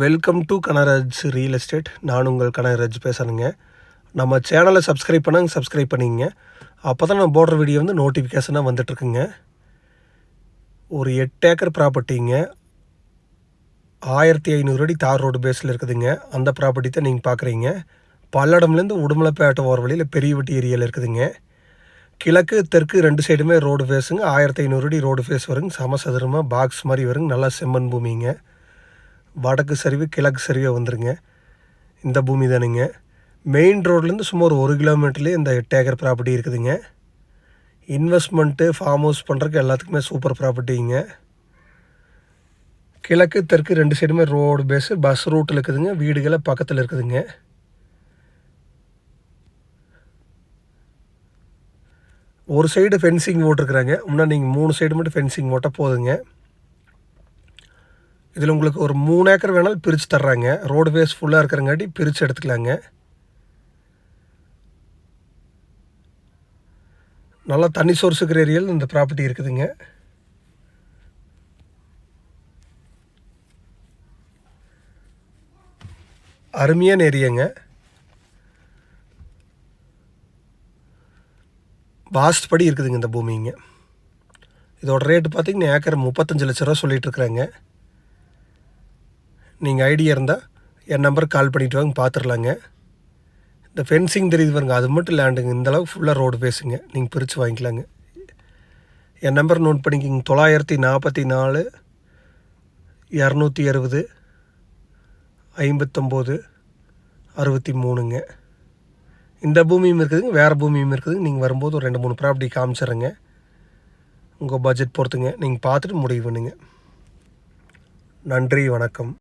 Welcome to Kanaraj real estate நான் உங்கள் கனராஜ் பேசுகிறேங்க நம்ம சேனலை சப்ஸ்கிரைப் பண்ணாங்க சப்ஸ்கிரைப் பண்ணிங்க. அப்போ தான் நான் போடுற வீடியோ வந்து நோட்டிஃபிகேஷனாக வந்துட்டுருக்குங்க. ஒரு எட்டு ஏக்கர் ப்ராப்பர்ட்டிங்க ஆயிரத்தி ஐநூறு அடி தார் ரோடு பேஸில் இருக்குதுங்க. அந்த ப்ராப்பர்ட்டி தான் நீங்கள் பார்க்குறீங்க பல்லடம்லேருந்து உடுமலைப்பேட்டை ஓர வழியில் பெரியவட்டி ஏரியாவில் இருக்குதுங்க. கிழக்கு தெற்கு ரெண்டு சைடுமே ரோடு ஃபேஸுங்க ஆயிரத்தி ஐநூறு அடி ரோடு ஃபேஸ் வருங்க. சமசதுரமாக பாக்ஸ் மாதிரி வருங்க. நல்லா செம்மண் பூமிங்க. வடக்கு சரிவு கிழக்கு சரிவாக வந்துருங்க. இந்த பூமி தானுங்க. மெயின் ரோட்லேருந்து சும்மா ஒரு ஒரு கிலோமீட்டர்லேயே இந்த எட்டு ஏக்கர் ப்ராப்பர்ட்டி இருக்குதுங்க. இன்வெஸ்ட்மெண்ட்டு ஃபார்ம் ஹவுஸ் பண்ணுறதுக்கு எல்லாத்துக்குமே சூப்பர் ப்ராப்பர்ட்டிங்க கிழக்கு தெற்கு ரெண்டு சைடுமே ரோடு பேஸு பஸ் ரூட்டில் இருக்குதுங்க. வீடுகளை பக்கத்தில் இருக்குதுங்க. ஒரு சைடு ஃபென்சிங் போட்டிருக்குறாங்க முன்னாடி நீங்கள் மூணு சைடு மட்டும் ஃபென்சிங் போட்டால் போதுங்க. இதில் உங்களுக்கு ஒரு மூணு ஏக்கர் வேணாலும் பிரித்து தர்றாங்க. ரோடு வேஸ் ஃபுல்லாக இருக்கிறங்காட்டி பிரித்து எடுத்துக்கலாங்க. நல்லா தண்ணி சோர்ஸ் இருக்கிற ஏரியாவில் இந்த ப்ராப்பர்ட்டி இருக்குதுங்க. அருமையான ஏரியாங்க வாஸ்ட் படி இருக்குதுங்க இந்த பூமிங்க. இதோட ரேட்டு பார்த்தீங்கன்னா ஏக்கர் முப்பத்தஞ்சு லட்ச ரூபா சொல்லிட்டு இருக்கிறாங்க. நீங்கள் ஐடியா இருந்தால் என் நம்பருக்கு கால் பண்ணிவிட்டு வாங்க பார்த்துடலாங்க இந்த ஃபென்சிங் தெரியுது பாருங்க அது மட்டும் லேண்டுங்க இந்த அளவுக்கு ஃபுல்லாக ரோடு பேசுங்க. நீங்கள் பிரித்து வாங்கிக்கலாங்க. என் நம்பர் நோட் பண்ணிக்கிங்க தொள்ளாயிரத்தி நாற்பத்தி நாலு இரநூத்தி அறுபது ஐம்பத்தொம்போது அறுபத்தி மூணுங்க. இந்த பூமியும் இருக்குதுங்க வேறு பூமியும் இருக்குதுங்க. நீங்கள் வரும்போது ஒரு ரெண்டு மூணு ப்ராப்பர்ட்டி காமிச்சிடுறேங்க உங்கள் பட்ஜெட் பொறுத்துங்க. நீங்கள் பார்த்துட்டு முடிவு பண்ணுங்க. நன்றி வணக்கம்.